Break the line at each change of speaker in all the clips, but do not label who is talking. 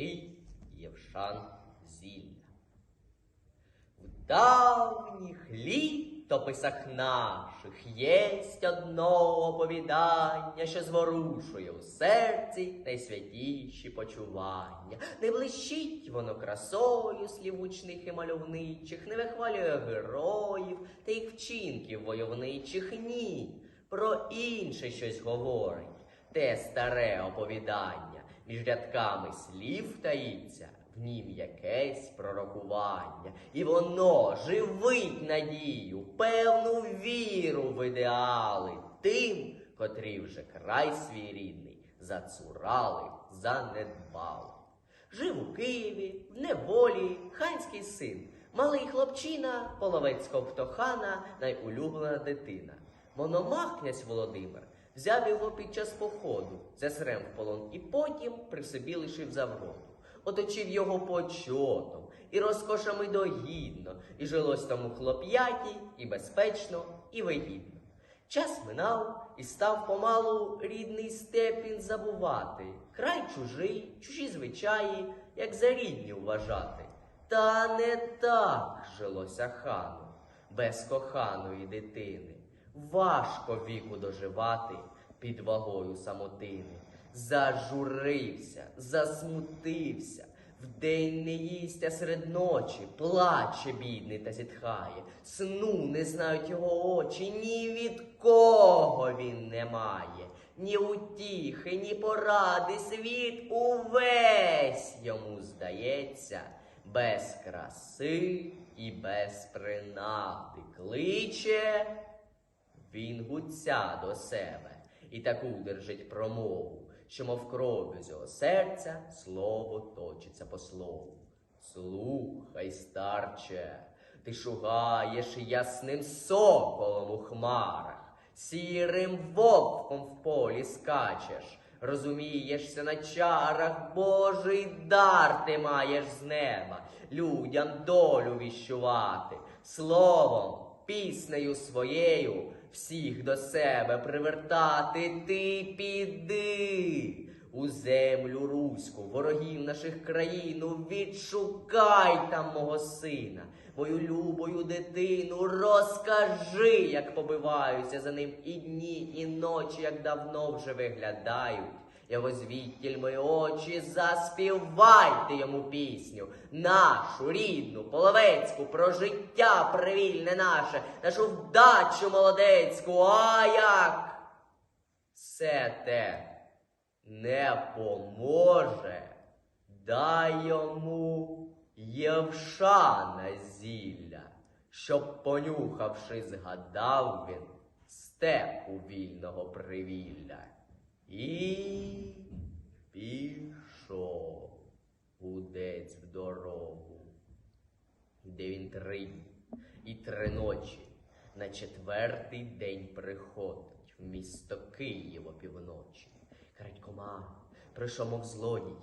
чарівний Євшан Зілля. В давніх літописах наших єсть одно оповідання, що зворушує у серці найсвятіші почування. Не блищить воно красою слів учних і мальовничих, не вихвалює героїв та їх вчинків войовничих. Ні, про інше щось говорить. Те старе оповідання між рядками слів таїться, в нім якесь пророкування, і воно живить надію, певну віру в ідеали тим, котрі вже край свій рідний зацурали, занедбали. Жив у Києві, в неволі, ханський син, малий хлопчина, половецького птохана, найулюблена дитина. Мономах князь Володимир взяв його під час походу, засрем в полон і потім при собі лишив за вроду. Оточив його почотом і розкошами догідно, і жилось тому хлоп'яті, і безпечно, і вигідно. Час минав і став помалу рідний степ він забувати, край чужий, чужі звичаї, як за рідні вважати. Та не так жилося хану, без коханої дитини. Важко віку доживати під вагою самотини. Зажурився, засмутився, вдень не їсть, а серед ночі плаче бідний та зітхає. Сну не знають його очі, ні від кого він не має, ні утіхи, ні поради. Світ увесь йому здається, без краси і без принади кличе. Він гуця до себе і таку держить промову, що мов кров'ю з його серця слово точиться по слову. Слухай, старче, ти шугаєш ясним соколом у хмарах, сірим вовком в полі скачеш, розумієшся на чарах, Божий дар ти маєш з неба, людям долю віщувати, словом, піснею своєю всіх до себе привертати ти піди. У землю руську, ворогів наших країну, відшукай там мого сина, мою любою дитину, розкажи, як побиваються за ним і дні, і ночі, як давно вже виглядають. Його звідтіль мої очі, заспівайте йому пісню, нашу рідну, половецьку, про життя привільне наше, нашу вдачу молодецьку, а як все те не поможе, дай йому Євшана зілля, щоб, понюхавши, згадав він степу вільного привілля. І пішов гудець в дорогу, де він три і три ночі на четвертий день приходить в місто Київ опівночі. Крадькома прийшов, мов злодій,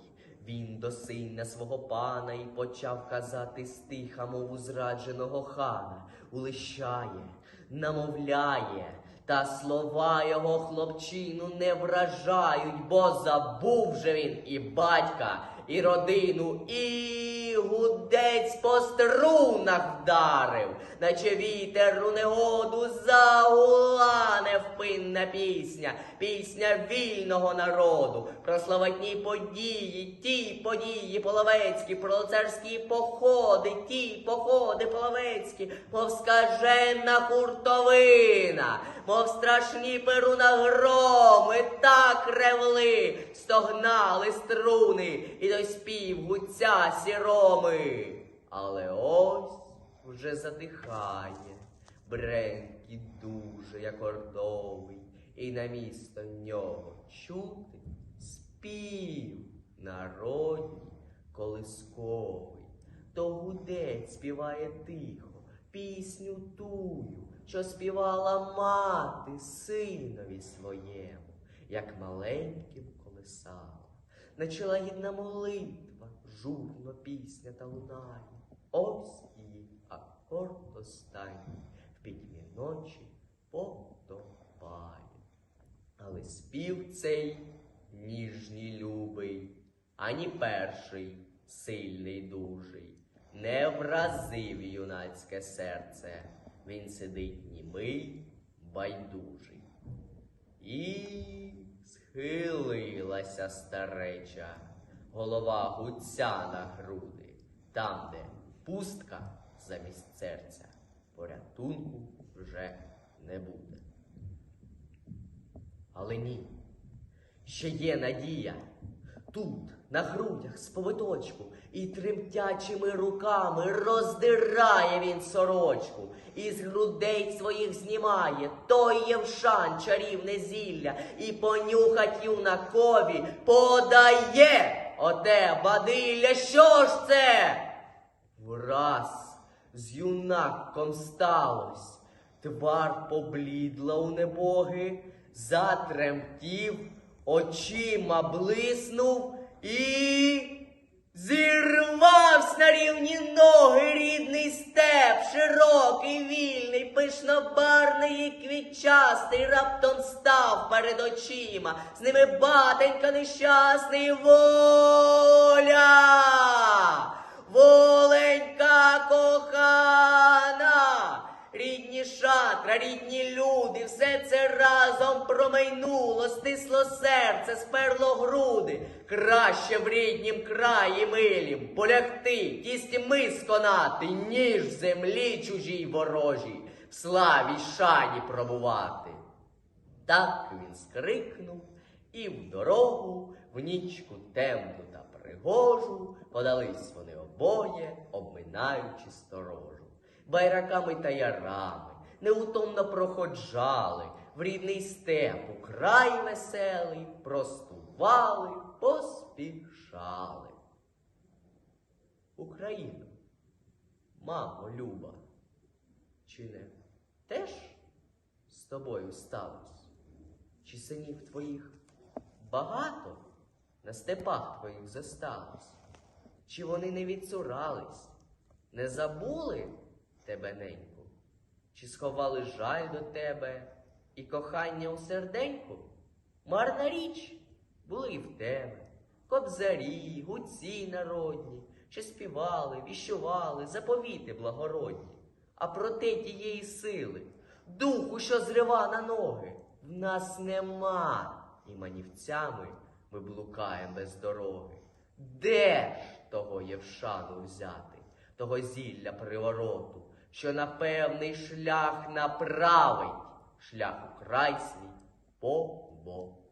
він до сина свого пана і почав казати стиха, мов у зрадженого хана, улищає, намовляє, та слова його хлопчину не вражають, бо забув же він і батька, і родину, і гудець по струнах вдарив, наче вітер у негоду загула невпинна пісня, пісня вільного народу, про славетні події, ті події половецькі, про царські походи, ті походи половецькі, мов скажена хуртовина, мов страшні перуна громи, так ревли, стогнали струни, і той спів гуця сіроми. Але ось вже задихає, бренкіт дуже, як ордовий, і на місто нього чути спів народній колисковий. То гудець співає тихо, пісню тую, що співала мати синові своєму, як маленьким колисала. Начала гідна молитва, журно пісня та лунає. Ось її акорд останній в пітьмі ночі потопає. Але спів цей ніжній любий ані перший, сильний дужий, не вразив юнацьке серце. Він сидить німий, байдужий. І схилилася стареча, голова гуця на груди, там, де пустка замість серця, порятунку вже не буде. Але ні, ще є надія. Тут, на грудях, з повиточку, і тремтячими руками роздирає він сорочку, і з грудей своїх знімає той євшан чарівне зілля, і понюхать юнакові подає оте бадилля. Що ж це? Враз з юнаком сталось, твар поблідла у небоги, затремтів, очима блиснув і зірвався на рівні ноги рідний степ, широкий, вільний, пишнобарний і квітчастий, раптом став перед очима, з ними батенька нещасний воля. Люди, все це разом промайнуло, стисло серце, сперло груди. Краще в ріднім краї милім полягти, кістьми сконати, ніж в землі чужій ворожій, в славі шані пробувати. Так він скрикнув, і в дорогу, в нічку темну та пригожу, подались вони обоє, обминаючи сторожу. Байраками та ярами неутомно проходжали, в рідний степ у край веселий, простували, поспішали. Україну, мамо люба, чи не теж з тобою сталось? Чи синів твоїх багато на степах твоїх зосталось? Чи вони не відцурались, не забули тебе, неньку? Чи сховали жаль до тебе і кохання у серденьку? Марна річ були і в тебе, кобзарі, гуці народні, що співали, віщували, заповіти благородні. А проте тієї сили, духу, що зрива на ноги, в нас нема, і манівцями ми блукаємо без дороги. Де ж того Євшану взяти, того зілля привороту, що на певний шлях направить, шлях у край свій по Богу.